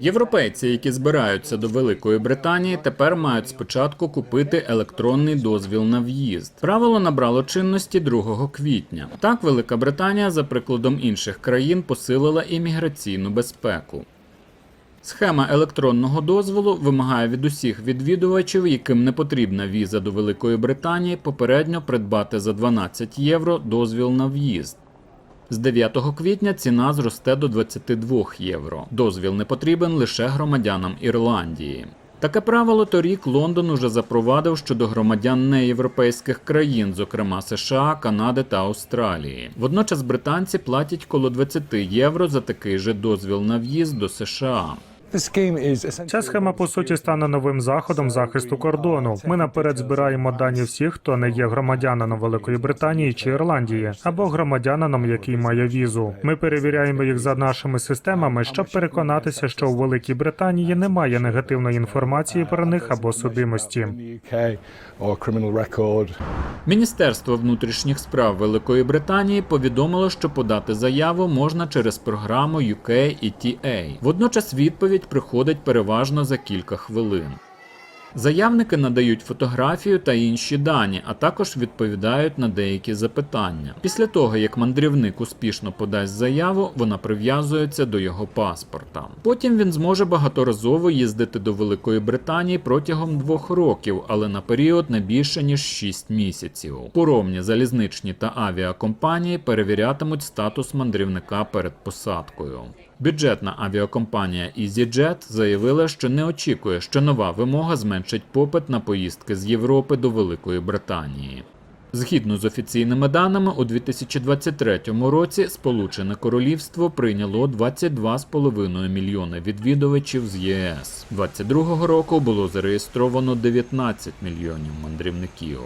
Європейці, які збираються до Великої Британії, тепер мають спочатку купити електронний дозвіл на в'їзд. Правило набрало чинності 2 квітня. Так, Велика Британія, за прикладом інших країн, посилила імміграційну безпеку. Схема електронного дозволу вимагає від усіх відвідувачів, яким не потрібна віза до Великої Британії, попередньо придбати за 12 євро дозвіл на в'їзд. З 9 квітня ціна зросте до 22 євро. Дозвіл не потрібен лише громадянам Ірландії. Таке правило торік Лондон уже запровадив щодо громадян неєвропейських країн, зокрема США, Канади та Австралії. Водночас британці платять коло 20 євро за такий же дозвіл на в'їзд до США. Ця схема по суті стане новим заходом захисту кордону. Ми наперед збираємо дані всіх, хто не є громадянином Великої Британії чи Ірландії, або громадянином, який має візу. Ми перевіряємо їх за нашими системами, щоб переконатися, що у Великій Британії немає негативної інформації про них або судимості. Міністерство внутрішніх справ Великої Британії повідомило, що подати заяву можна через програму UK ETA. Водночас відповідь приходить переважно за кілька хвилин. Заявники надають фотографію та інші дані, а також відповідають на деякі запитання. Після того, як мандрівник успішно подасть заяву, вона прив'язується до його паспорта. Потім він зможе багаторазово їздити до Великої Британії протягом двох років, але на період не більше ніж 6 місяців. Поромні залізничні та авіакомпанії перевірятимуть статус мандрівника перед посадкою. Бюджетна авіакомпанія EasyJet заявила, що не очікує, що нова вимога зменшить попит на поїздки з Європи до Великої Британії. Згідно з офіційними даними, у 2023 році Сполучене Королівство прийняло 22,5 мільйони відвідувачів з ЄС. 2022 року було зареєстровано 19 мільйонів мандрівників.